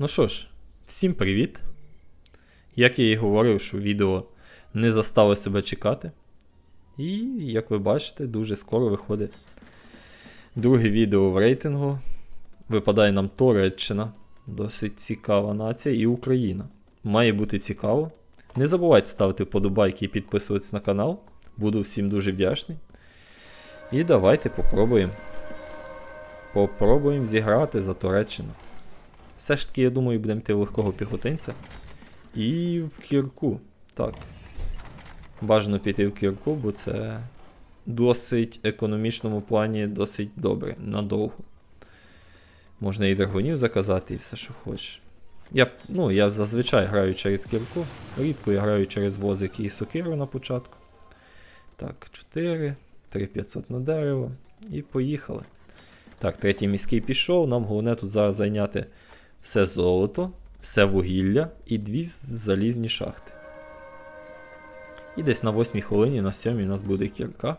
Ну що ж, всім привіт. Як я і говорив, що відео не заставило себе чекати. І, як ви бачите, дуже скоро виходить друге відео в рейтингу. Випадає нам Туреччина, досить цікава нація, і Україна. Має бути цікаво. Не забувайте ставити вподобайки і підписуватись на канал. Буду всім дуже вдячний. І давайте попробуємо. Попробуємо зіграти за Туреччину. Все ж таки, я думаю, будемо йти в легкого піхотинця. І в кірку. Так. Бажано піти в кірку, бо це досить економічному плані досить добре, надовго. Можна і драгунів заказати, і все, що хочеш. Я ну, я зазвичай граю через кірку. Рідко я граю через возик і сокиру на початку. Так, 4, 3500 на дерево. І поїхали. Так, третій міський пішов. Нам головне тут зараз зайняти все золото, все вугілля і дві залізні шахти. І десь на 8 хвилині, на 7 у нас буде кірка.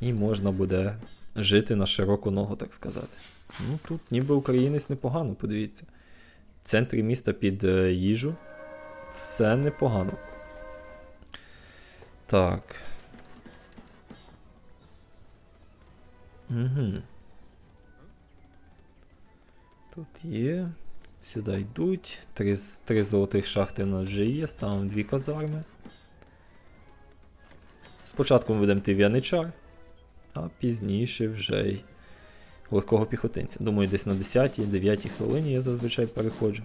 І можна буде жити на широку ногу, так сказати. Ну тут ніби українець непогано, подивіться. В центрі міста під е, їжу. Все непогано. Так. Угу. Тут є. Сюди йдуть. Три, три золотих шахти у нас вже є. Ставимо дві казарми. Спочатку ми будемо йти в Яничар, а пізніше вже й легкого піхотинця. Думаю, десь на 10-9 хвилині я зазвичай переходжу.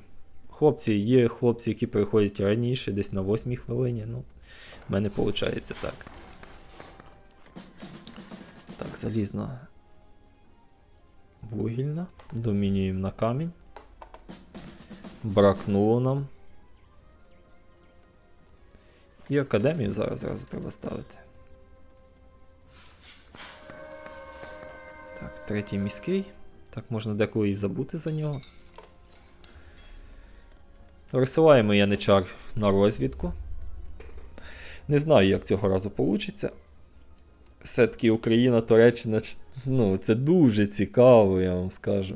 Хлопці, є хлопці, які переходять раніше, десь на 8 хвилині. Ну, в мене виходить так. Так, залізна вугільна. Домінюємо на камінь. Бракнуло нам. І академію зараз зразу треба ставити. Так, третій міський. Так, можна деколи і забути за нього. Розсилаємо яничар на розвідку. Не знаю, як цього разу вийде. Все-таки Україна, Туреччина, ну, це дуже цікаво, я вам скажу.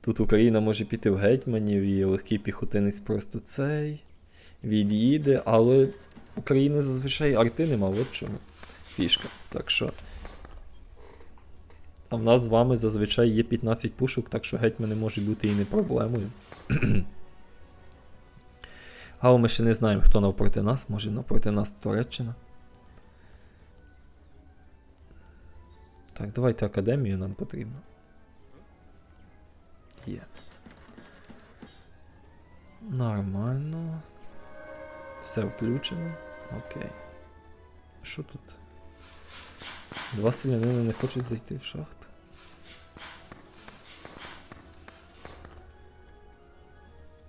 Тут Україна може піти в гетьманів і легкий піхотинець просто цей від'їде, але України зазвичай арти нема, от чому фішка. Так що. А в нас з вами зазвичай є 15 пушок, так що гетьмани можуть бути і не проблемою. Але ми ще не знаємо, хто навпроти нас, може навпроти нас Туреччина. Так, давайте академію нам потрібно. Є. Нормально. Все включено. Окей. Що тут? Два селянини не хочуть зайти в шахту.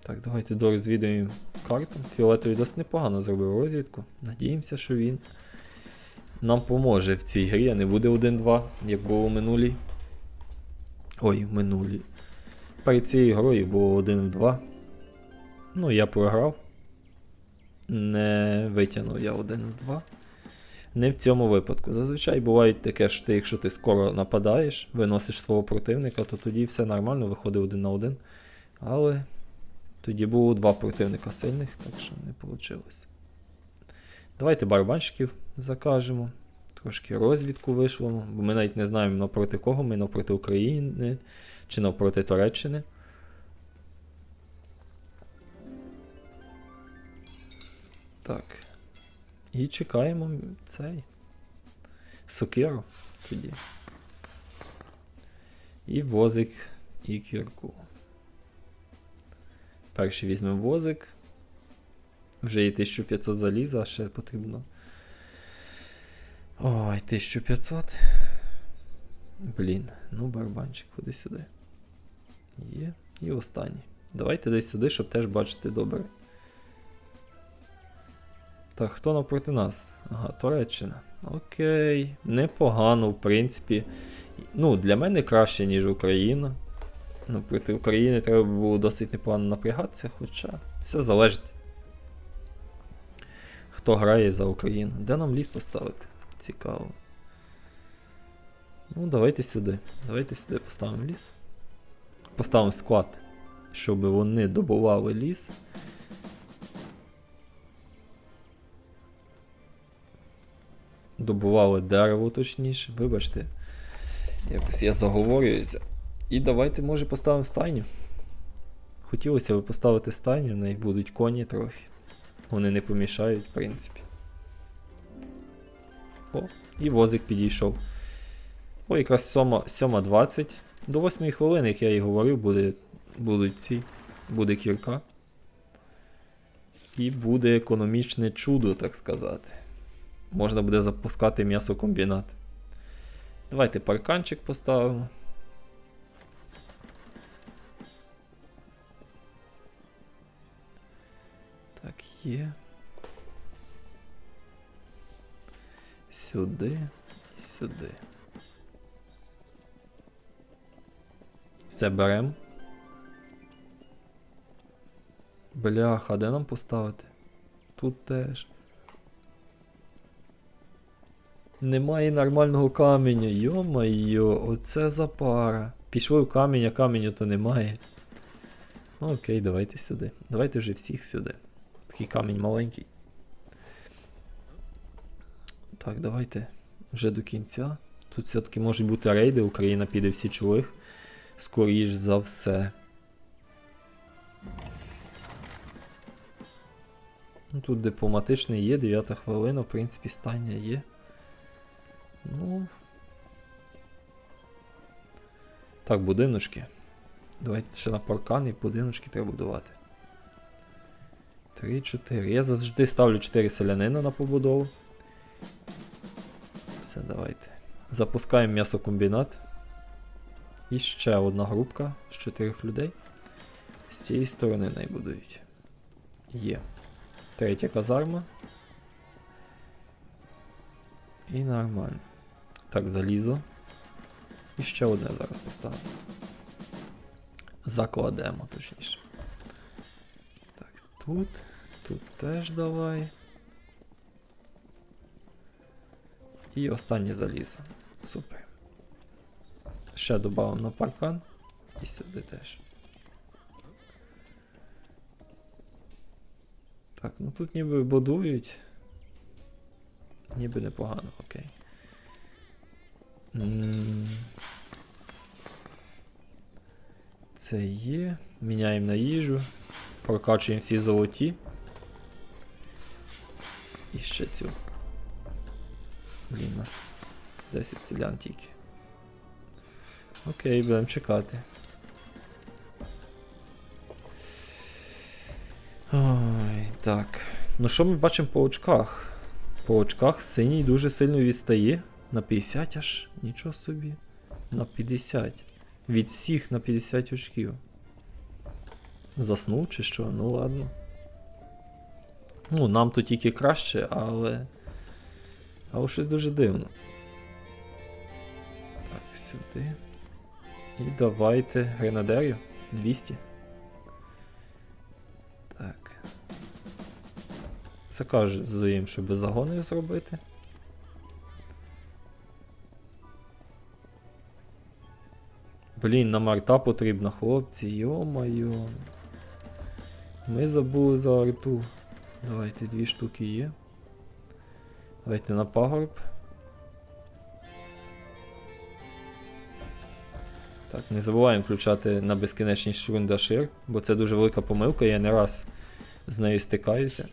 Так, давайте дорозвідуємо карту. Фіолетовий досить непогано зробив розвідку. Надіємося, що він нам поможе в цій грі, а не буде 1-2, як було в минулій. Ой, в минулій. Перед цією грою було 1-2. Ну, я програв. Не витягнув я 1-2. Не в цьому випадку. Зазвичай буває таке, що ти, якщо ти скоро нападаєш, виносиш свого противника, то тоді все нормально, виходить один на один. Але тоді було два противника сильних, так що не вийшло. Давайте барабанщиків закажемо. Трошки розвідку вийшло, бо ми навіть не знаємо навпроти кого, ми навпроти України чи навпроти Туреччини. Так. І чекаємо цей сокиру тоді. І возик і кірку. Перший візьмемо возик. Вже є 1500 заліза, а ще потрібно. Ой, 1500. Блін, ну барабанчик, ходи сюди. Є. І останній. Давайте десь сюди, щоб теж бачити добре. Так, хто навпроти нас? Ага, Туреччина. Окей. Непогано, в принципі. Ну, для мене краще, ніж Україна. Ну, проти України треба було досить непогано напрягатися, хоча все залежить. Хто грає за Україну? Де нам ліс поставити? Цікаво. Ну, давайте сюди. Давайте сюди поставимо ліс. Поставимо склад щоб вони добували ліс. Добували дерево, точніше, вибачте. Якось я заговорююся. І давайте, може, поставимо стайню. Хотілося б поставити стайню, в неї будуть коні трохи. Вони не помішають, в принципі. О, і возик підійшов. О, якраз 7.20. До 8 хвилини, як я і говорив, буде, будуть ці. Буде кірка. І буде економічне чудо, так сказати. Можна буде запускати м'ясокомбінат. Давайте парканчик поставимо. Так, є. Сюди і сюди. Все беремо. Бляха, де нам поставити? Тут теж. Немає нормального каменю. Йо-майо, оце запара. Пішли в камінь, а каменю то немає. Ну окей, давайте сюди. Давайте вже всіх сюди. Такий камінь маленький. Так, давайте вже до кінця. Тут все-таки можуть бути рейди, Україна піде всі чолих. Скоріш за все. Ну, тут дипломатичний є, 9 хвилина, в принципі, стання є. Ну. Так, будиночки. Давайте ще на паркан і будиночки треба будувати. 3-4. Я завжди ставлю 4 селянина на побудову. Все, давайте. Запускаємо м'ясокомбінат. І ще одна групка з 4 людей. З цієї сторони найбудують. Є. Третя казарма. І нормально. Так, залізо. І ще одне зараз поставимо. Закладемо, точніше. Так, тут. Тут теж давай. І останнє залізо. Супер. Ще додамо на паркан. І сюди теж. Так, ну тут ніби будують. Ніби непогано, окей. Це є. Міняємо на їжу. Прокачуємо всі золоті. І ще цю. Блін, у нас 10 селян тільки. Окей, будемо чекати. Ой, так. Ну що ми бачимо по очках? По очках синій дуже сильно відстає. На 50 аж. Нічого собі. На 50. Від всіх на 50 очків. Заснув чи що? Ну ладно. Ну, нам то тільки краще, але. Але щось дуже дивно. Так, сюди. І давайте гренадерів. 200. Так. Заказуємо, щоб загони зробити. Блін, нам арта потрібна, хлопці, йо-майо. Ми забули за арту. Давайте дві штуки є. Давайте на пагорб. Так, не забуваємо включати на безкінечність шрундашир, бо це дуже велика помилка, я не раз з нею стикаюся.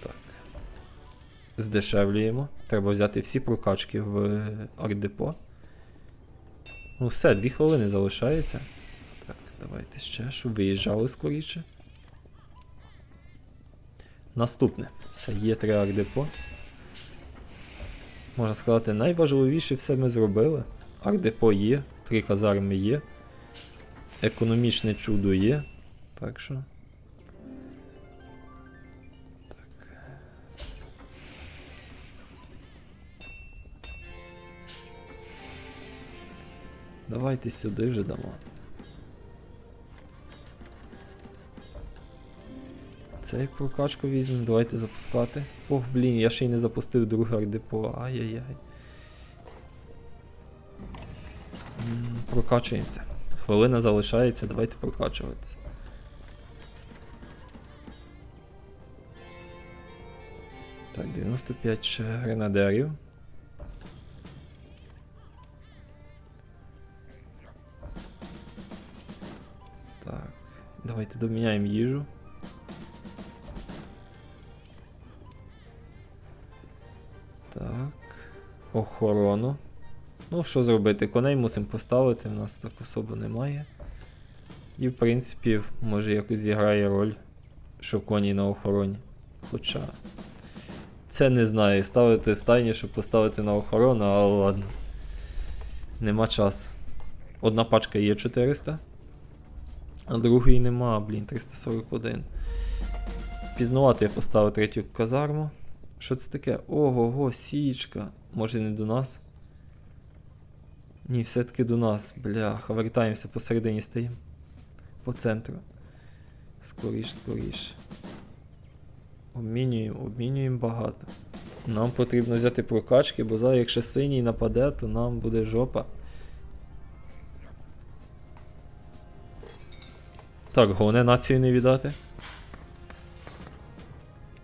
Так. Здешевлюємо. Треба взяти всі прокачки в ардепо. Ну все, дві хвилини залишається. Так, давайте ще, щоб виїжджали скоріше. Наступне. Все, є три ардепо. Можна сказати, найважливіше все ми зробили. Ардепо є, три казарми є. Економічне чудо є. Так що. Так. Давайте сюди вже дамо. Цей прокачку візьмемо, давайте запускати. Ох, блін, я ще й не запустив друге ардепо. Ай-яй-яй. Прокачуємося. Хвилина залишається, давайте прокачуватися. Так, 95 ще гренадерів. Так, давайте доміняємо їжу. Охорону. Ну, що зробити? Коней мусимо поставити, в нас так особо немає. І, в принципі, може якось зіграє роль, що коні на охороні. Хоча. Це не знаю. Ставити стайні, щоб поставити на охорону, але ладно. Нема часу. Одна пачка є 400, а другої нема, блін, 341. Пізнувато я поставив третю казарму. Що це таке? Ого, го, січка. Може не до нас? Ні, все-таки до нас. Бляха, вертаємося посередині стоїмо. По центру. Скоріш, скоріш. Обмінюємо, обмінюємо багато. Нам потрібно взяти прокачки, бо зараз, якщо синій нападе, то нам буде жопа. Так, головне націю не віддати.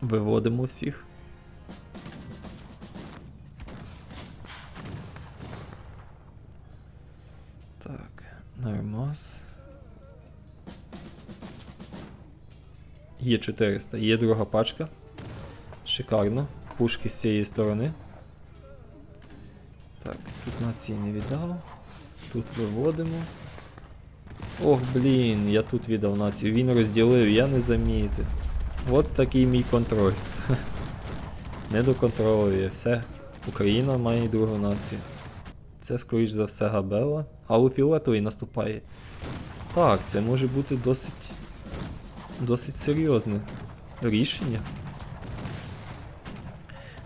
Виводимо всіх. Так, нормас. Є 400, є друга пачка. Шикарно. Пушки з цієї сторони. Так, тут нації не віддав. Тут виводимо. Ох, блін, я тут віддав націю. Він розділив, я не замітив. От такий мій контроль. Не доконтролює. Все. Україна має другу націю. Це, скоріш за все, Габела. А у фіолетовий наступає. Так, це може бути досить. досить серйозне рішення.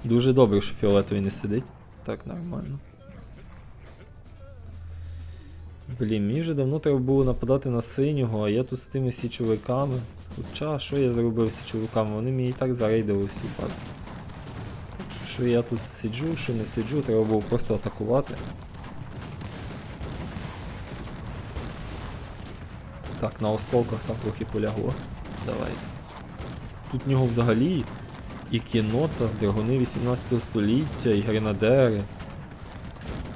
Дуже добре, що фіолетовий не сидить. Так, нормально. Блін, мені вже давно треба було нападати на синього, а я тут з тими січовиками. Хоча, що я зробив з січовиками? Вони мені і так зарейдили всю базу. Що, я тут сиджу, що не сиджу, треба було просто атакувати. Так, на осколках там трохи полягло. Давайте. Тут в нього взагалі і кінота, драгуни 18 століття, і гренадери.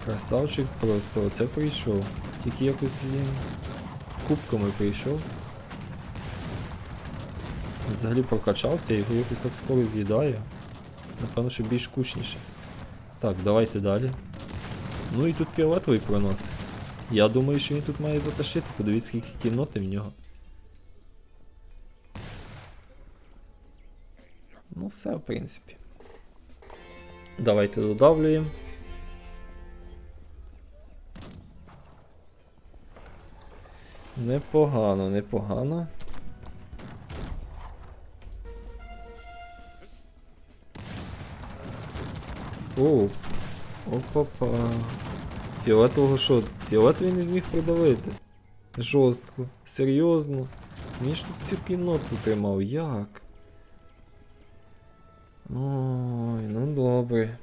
Красавчик просто оце прийшов. Тільки якось він кубками прийшов. Взагалі прокачався, його якось так скоро з'їдає. Напевно, що більш кучніше. Так, давайте далі. Ну і тут фіолетовий проносить. Я думаю, що він тут має затащити, подивіться, скільки кіноти в нього. Ну, все, в принципі. Давайте додавлюємо. Непогано, непогано. Оу. Опа-па. Фіолетового що? Фіолетовий не зміг придавити. Жорстко. Серйозно. Він ж тут всю кіноту тримав. Як? Ой, ну добре.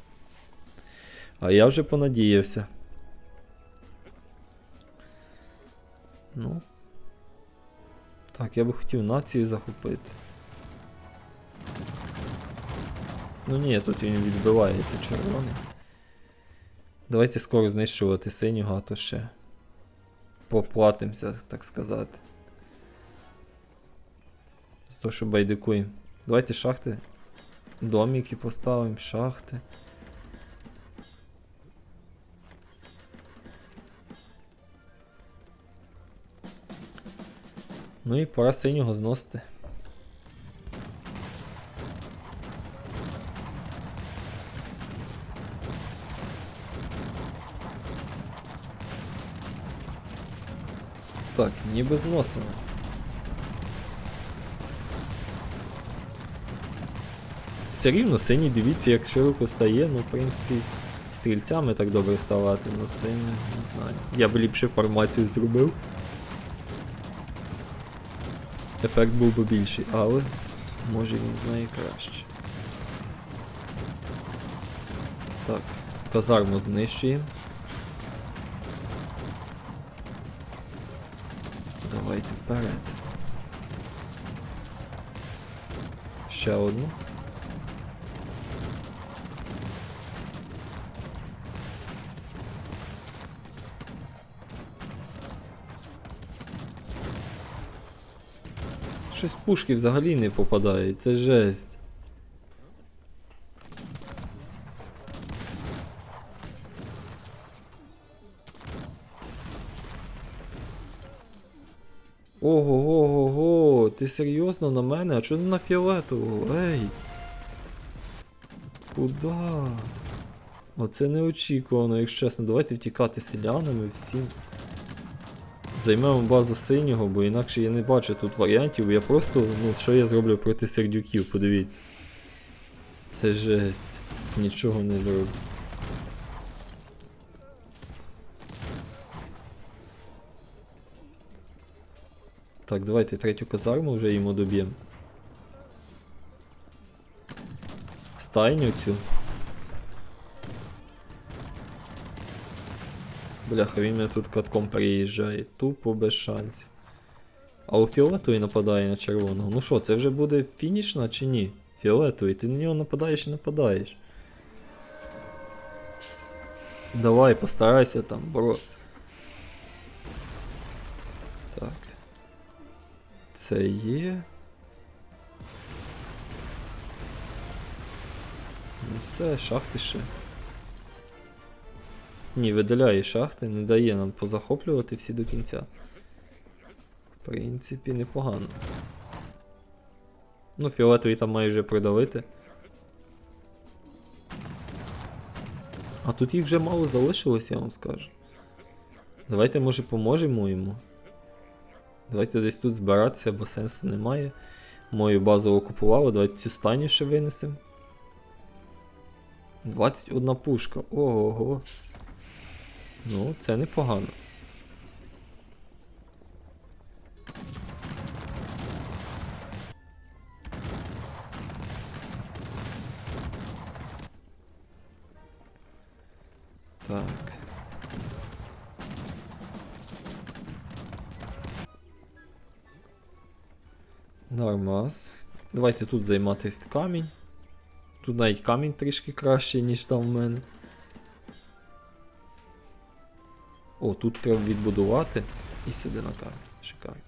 А я вже понадіявся. Ну. Так, я би хотів націю захопити. Ну ні, тут він відбивається червоний. Давайте скоро знищувати синього, а то ще поплатимося, так сказати. За те, що байдикуємо. Давайте шахти. Домики поставимо, шахти. Ну і пора синього зносити. Ніби зносимо. Все рівно синій, дивіться, як широко стає, ну, в принципі, стрільцями так добре ставати, ну це не, не знаю. Я б ліпше формацію зробив. Ефект був би більший, але може він знає краще. Так, казарму знищуємо. Давайте вперед. Ще одну. Щось пушки взагалі не попадає, це жесть. Ого, ого, го, ти серйозно на мене? А чого не на фіолетового? Ей. Куда? Оце неочікувано, якщо чесно. Давайте втікати селянами всім. Займемо базу синього, бо інакше я не бачу тут варіантів. Я просто, ну, що я зроблю проти сердюків, подивіться. Це жесть. Нічого не зроблю. Так, давайте третю казарму вже йому доб'ємо. Стайню цю. Бляха, він мене тут катком переїжджає. Тупо без шансів. А у фіолетовий нападає на червоного. Ну що, це вже буде фінішна чи ні? Фіолетовий, ти на нього нападаєш і нападаєш. Давай, постарайся там, бро. Це є. Ну все, шахти ще. Ні, видаляє шахти, не дає нам позахоплювати всі до кінця. В принципі, непогано. Ну, фіолетовий там майже продавити. А тут їх вже мало залишилось, я вам скажу. Давайте, може, поможемо йому. Давайте десь тут збиратися, бо сенсу немає. Мою базу окупували, давайте цю станю ще винесемо. 21 пушка. Ого. Ну, це непогано. Нормас. Давайте тут займатися камінь. Тут навіть камінь трішки краще, ніж там в мене. О, тут треба відбудувати і сюди на камінь. Шикарно.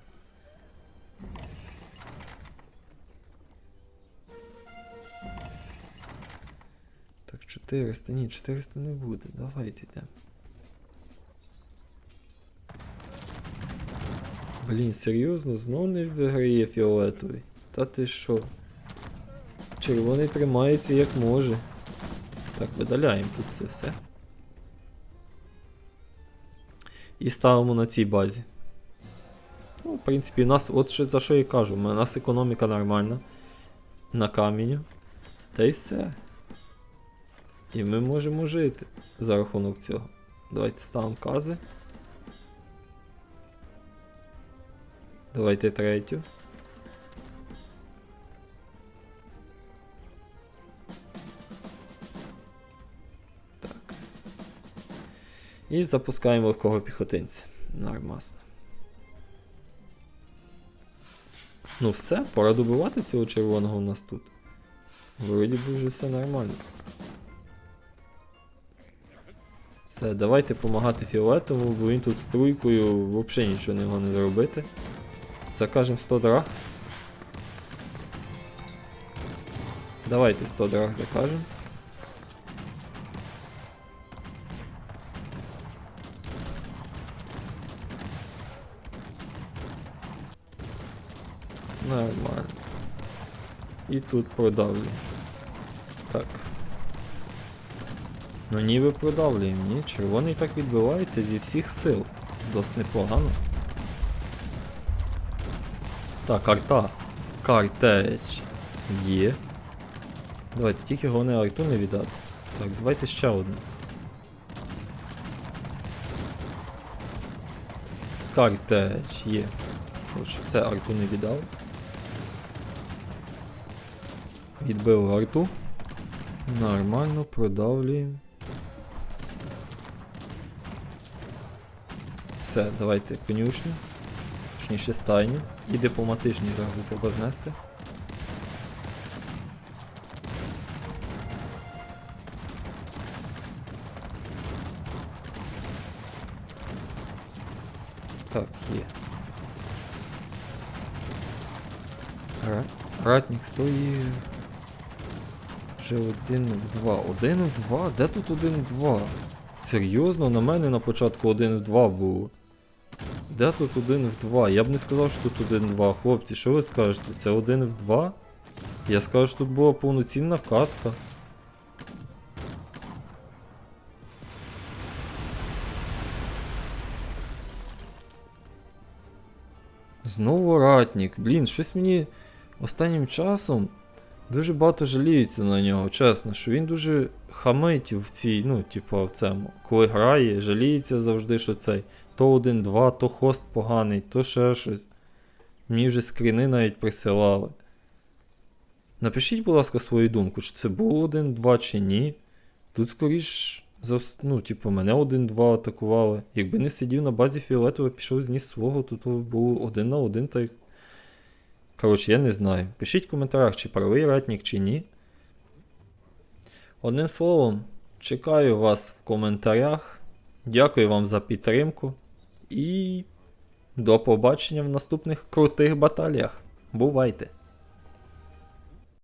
Так, 400. Ні, 400 не буде. Давайте йдемо. Блін, серйозно, знов не виграє фіолетовий. Та ти що? Червоний тримається як може. Так, видаляємо тут це все. І ставимо на цій базі. Ну, в принципі, у нас, от за що я кажу, у нас економіка нормальна. На каміню. Та й все. І ми можемо жити за рахунок цього. Давайте ставимо кази. Давайте третю. Так. І запускаємо легкого піхотинця. Нормасно. Ну все, пора добивати цього червоного у нас тут. Вроді би вже все нормально. Все, давайте допомагати фіолетовому, бо він тут струйкою взагалі нічого не може зробити. Закажемо 100 драх. Давайте 100 драх закажемо. Нормально. І тут продавлю. Так. Ну ніби продавлюємо, ні? Червоний так відбивається зі всіх сил. Досить непогано. Так, карта. Картеч. Є. Давайте, тільки головне арту не віддати. Так, давайте ще одну. Картеч є. Коротше, все, арту не віддав. Відбив арту. Нормально, продавлюємо. Все, давайте конюшню. Точніше стайні, і дипломатичні зразу треба знести. Так, є. Ра... Ратник стоїть. Вже один в два. Один в два? Де тут один в два? Серйозно, на мене на початку один в два було. Де тут один в два? Я б не сказав, що тут один в два. Хлопці, що ви скажете? Це один в два? Я скажу, що тут була повноцінна катка. Знову ратник. Блін, щось мені останнім часом дуже багато жаліються на нього, чесно, що він дуже хамить в цій, ну, типу, в цьому. Коли грає, жаліється завжди, що цей. То 1-2, то хост поганий, то ще щось. Мені вже скріни навіть присилали. Напишіть, будь ласка, свою думку, чи це було 1-2 чи ні. Тут скоріш, ну, типу, мене 1-2 атакували. Якби не сидів на базі фіолетового, пішов зніс свого, то, то було 1 на 1 та й. Коротше, я не знаю. Пишіть в коментарях, чи правий ратник, чи ні. Одним словом, чекаю вас в коментарях. Дякую вам за підтримку. І до побачення в наступних крутих баталіях. Бувайте!